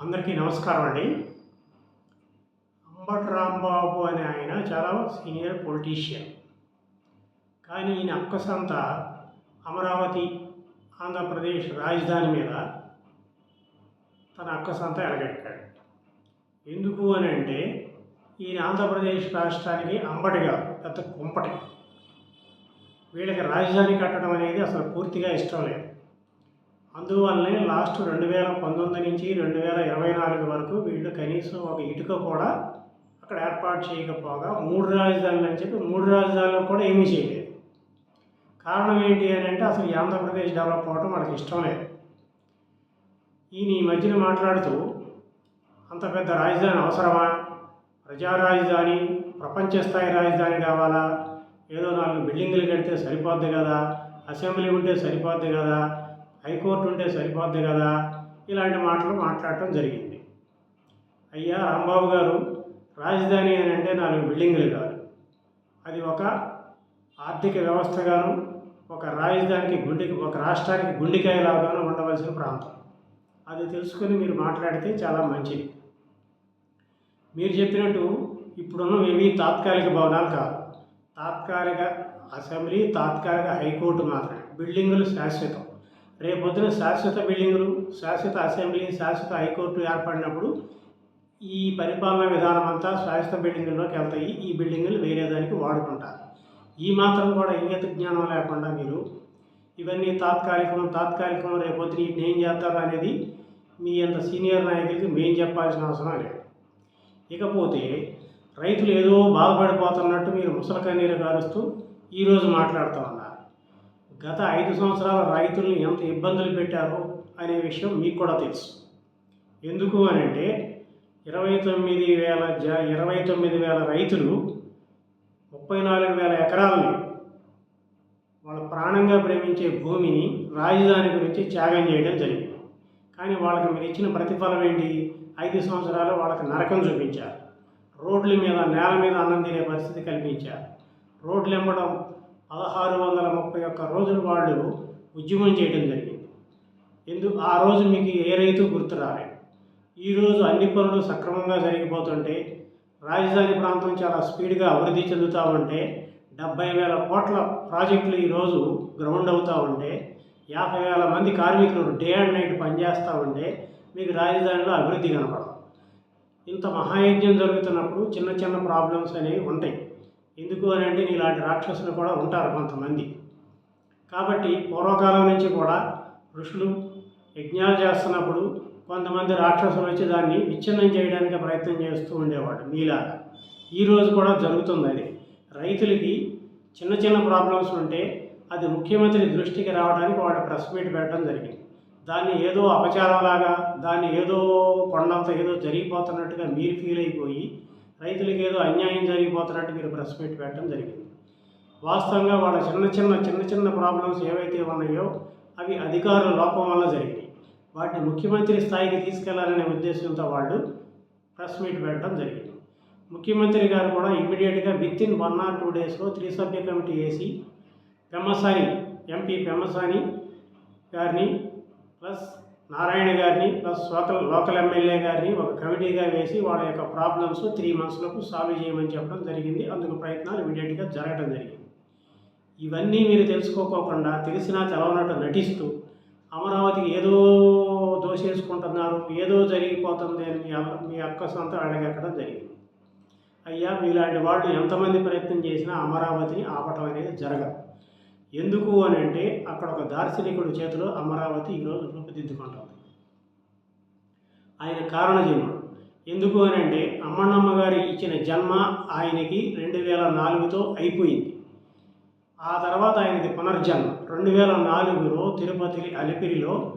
అందరికీ నమస్కారం అండి. అంబటి రాంబాబు అనే ఆయన చాలా సీనియర్ పొలిటీషియన్. కానీ ఈయన అక్కసంత అమరావతి ఆంధ్రప్రదేశ్ రాజధాని మీద తన అక్కసంత ఎలగట్టాడు ఎందుకు అని అంటే ఈయన ఆంధ్రప్రదేశ్ రాష్ట్రానికి అంబటిగా పెద్ద కుంపటి. వీళ్ళకి రాజధాని కట్టడం అనేది అసలు పూర్తిగా ఇష్టం లేదు. అందువల్లనే లాస్ట్ రెండు వేల పంతొమ్మిది నుంచి రెండు వేల ఇరవై నాలుగు వరకు వీళ్ళు కనీసం ఒక ఇటుక కూడా అక్కడ ఏర్పాటు చేయకపోగా మూడు రాజధానులు అని చెప్పి మూడు రాజధానులు కూడా ఏమీ చేయలేదు. కారణం ఏంటి అని అంటే అసలు ఈ ఆంధ్రప్రదేశ్ డెవలప్ అవ్వడం వాళ్ళకి ఇష్టం లేదు. ఈయన ఈ మధ్యన మాట్లాడుతూ అంత పెద్ద రాజధాని అవసరమా? ప్రజా రాజధాని ప్రపంచ స్థాయి రాజధాని కావాలా? ఏదో నాలుగు బిల్డింగులు కడితే సరిపోద్ది కదా? అసెంబ్లీ ఉంటే సరిపోద్ది కదా? హైకోర్టు ఉంటే సరిపోద్ది కదా? ఇలాంటి మాటలు మాట్లాడటం జరిగింది. అయ్యా రాంబాబు గారు రాజధాని అని అంటే నాలుగు బిల్డింగులు కాదు. అది ఒక ఆర్థిక వ్యవస్థగాను ఒక రాజధానికి గుండె ఒక రాష్ట్రానికి గుండెకాయలాగాను ఉండవలసిన ప్రాంతం. అది తెలుసుకొని మీరు మాట్లాడితే చాలా మంచిది. మీరు చెప్పినట్టు ఇప్పుడున్న ఏవి తాత్కాలిక భవనాలు కాదు. తాత్కాలిక అసెంబ్లీ తాత్కాలిక హైకోర్టు మాత్రమే. బిల్డింగులు శాశ్వతం. రేపొద్దున శాశ్వత బిల్డింగులు శాశ్వత అసెంబ్లీ శాశ్వత హైకోర్టు ఏర్పడినప్పుడు ఈ పరిపాలనా విధానం అంతా శాశ్వత బిల్డింగుల్లోకి వెళ్తాయి. ఈ బిల్డింగులు వేరే దానికి వాడుకుంటారు. ఈ మాత్రం కూడా ఇంగిత జ్ఞానం లేకుండా మీరు ఇవన్నీ తాత్కాలికం తాత్కాలికం రేపొద్దున వీటిని ఏం చేస్తారు అనేది మీ అంత సీనియర్ నాయకులకి మేం చెప్పాల్సిన అవసరం లేదు. ఇకపోతే రైతులు ఏదో బాధపడిపోతున్నట్టు మీరు ముసలి కన్నీరు కారుస్తూ ఈరోజు మాట్లాడుతూ ఉన్నారు. గత ఐదు సంవత్సరాల రైతుల్ని ఎంత ఇబ్బందులు పెట్టారో అనే విషయం మీకు కూడా తెలుసు. ఎందుకు అని అంటే ఇరవై తొమ్మిది వేల జ ఇరవై తొమ్మిది వేల రైతులు ముప్పై నాలుగు వేల ఎకరాలని వాళ్ళ ప్రాణంగా ప్రేమించే భూమిని రాజధాని గురించి త్యాగం చేయడం జరిగింది. కానీ వాళ్ళకి మీరు ఇచ్చిన ప్రతిఫలం ఏంటి? ఐదు సంవత్సరాలు వాళ్ళకి నరకం చూపించారు. రోడ్ల మీద నేల మీద అన్నం తినే పరిస్థితి కల్పించారు. రోడ్లు ఇవ్వడం పదహారు వందల ముప్పై ఒక్క రోజులు వాళ్ళు ఉద్యమం చేయడం జరిగింది. ఎందుకు ఆ రోజు మీకు ఏ రైతు గుర్తు రాలేదు. ఈరోజు అన్ని పనులు సక్రమంగా జరిగిపోతుంటే రాజధాని ప్రాంతం చాలా స్పీడ్గా అభివృద్ధి చెందుతూ ఉంటే డెబ్బై వేల కోట్ల ప్రాజెక్టులు ఈరోజు గ్రౌండ్ అవుతూ ఉంటే యాభై వేల మంది కార్మికులు డే అండ్ నైట్ పనిచేస్తూ ఉంటే మీకు రాజధానిలో అభివృద్ధి కనపడదు. ఇంత మహాయజ్ఞం జరుగుతున్నప్పుడు చిన్న చిన్న ప్రాబ్లమ్స్ అనేవి ఉంటాయి. ఎందుకు అని అంటే ఇలాంటి రాక్షసులు కూడా ఉంటారు కొంతమంది. కాబట్టి పూర్వకాలం నుంచి కూడా ఋషులు యజ్ఞాలు చేస్తున్నప్పుడు కొంతమంది రాక్షసులు వచ్చి దాన్ని విచ్ఛిన్నం చేయడానికి ప్రయత్నం చేస్తూ ఉండేవాడు మీలాగా. ఈరోజు కూడా జరుగుతుంది అది. రైతులకి చిన్న చిన్న ప్రాబ్లమ్స్ ఉంటే అది ముఖ్యమంత్రి దృష్టికి రావడానికి వాడు ప్రెస్ మీట్ పెట్టడం జరిగింది. దాన్ని ఏదో అపచారంలాగా దాన్ని ఏదో కొండంత ఏదో జరిగిపోతున్నట్టుగా మీరు ఫీల్ అయిపోయి రైతులకి ఏదో అన్యాయం జరిగిపోతున్నట్టు మీరు ప్రెస్ మీట్ పెట్టడం జరిగింది. వాస్తవంగా వాళ్ళ చిన్న చిన్న చిన్న చిన్న ప్రాబ్లమ్స్ ఏవైతే ఉన్నాయో అవి అధికారుల లోపం వల్ల జరిగినాయి. వాటిని ముఖ్యమంత్రి స్థాయికి తీసుకెళ్ళాలనే ఉద్దేశంతో వాళ్ళు ప్రెస్ మీట్ పెట్టడం జరిగింది. ముఖ్యమంత్రి గారు కూడా ఇమ్మీడియట్గా within one or two డేస్లో త్రిసభ్య కమిటీ వేసి పెమ్మసాని ఎంపీ పెమ్మసాని గారిని ప్లస్ నారాయణ గారిని ప్లస్ లోకల్ లోకల్ ఎమ్మెల్యే గారిని ఒక కమిటీగా వేసి వాళ్ళ యొక్క ప్రాబ్లమ్స్ త్రీ మంత్స్లకు సాల్వ్ చేయమని చెప్పడం జరిగింది. అందుకు ప్రయత్నాలు ఇమీడియట్గా జరగడం జరిగింది. ఇవన్నీ మీరు తెలుసుకోకోకుండా తెలిసినా తెలవనట్టు నటిస్తూ అమరావతికి ఏదో దోషేసుకుంటున్నారు ఏదో జరిగిపోతుంది అని మీ మీ అక్క సొంత అడగక్కడం జరిగింది. అయ్యా మీలాంటి వాళ్ళు ఎంతమంది ప్రయత్నం చేసినా అమరావతిని ఆపటం అనేది జరగదు. ఎందుకు అని అంటే అక్కడ ఒక దార్శనికుడి చేతిలో అమరావతి ఈరోజు రూపుదిద్దుకుంటుంది. ఆయన కారణజన్ముడు ఎందుకు అని అంటే అమ్మన్నమ్మ గారి ఇచ్చిన జన్మ ఆయనకి రెండు వేల నాలుగుతో అయిపోయింది. ఆ తర్వాత ఆయనది పునర్జన్మ. రెండు వేల నాలుగులో తిరుపతి అలిపిరిలో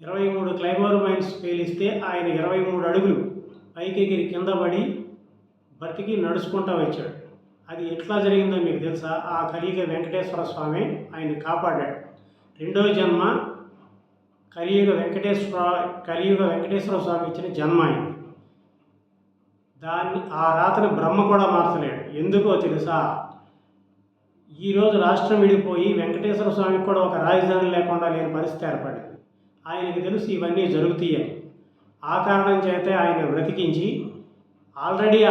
ఇరవై మూడు క్లైబర్ మైన్స్ పేలిస్తే ఆయన ఇరవై మూడు అడుగులు పైకెగిరి కింద పడి బతికి నడుచుకుంటూ వచ్చాడు. అది ఎట్లా జరిగిందో మీకు తెలుసా? ఆ కలియుగ వెంకటేశ్వర స్వామి ఆయన్ని కాపాడాడు. రెండో జన్మ కలియుగ వెంకటేశ్వర కలియుగ వెంకటేశ్వర స్వామి ఇచ్చిన జన్మ అయింది దాన్ని ఆ రాతని బ్రహ్మ కూడా మార్చలేడు. ఎందుకో తెలుసా? ఈరోజు రాష్ట్రం విడిపోయి వెంకటేశ్వర స్వామికి కూడా ఒక రాజధాని లేకుండా లేని పరిస్థితి ఏర్పడింది. ఆయనకి తెలుసు ఇవన్నీ జరుగుతాయి ఆ కారణం చేతే ఆయన బ్రతికించి ఆల్రెడీ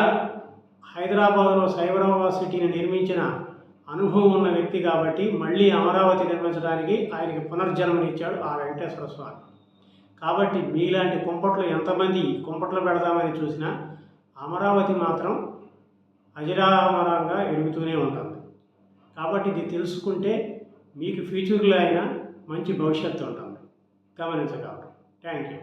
హైదరాబాద్లో సైబరాబాద్ సిటీని నిర్మించిన అనుభవం ఉన్న వ్యక్తి కాబట్టి మళ్ళీ అమరావతి నిర్మించడానికి ఆయనకి పునర్జన్మనిచ్చాడు ఆ వెంకటేశ్వర స్వామి. కాబట్టి మీలాంటి కుంపట్లు ఎంతమంది కుంపట్లు పెడదామని చూసినా అమరావతి మాత్రం అజరామరంగా ఎరుగుతూనే ఉంటుంది. కాబట్టి ఇది తెలుసుకుంటే మీకు ఫ్యూచర్లో అయినా మంచి భవిష్యత్తు ఉంటుంది. గమనించగలరు. Thank you.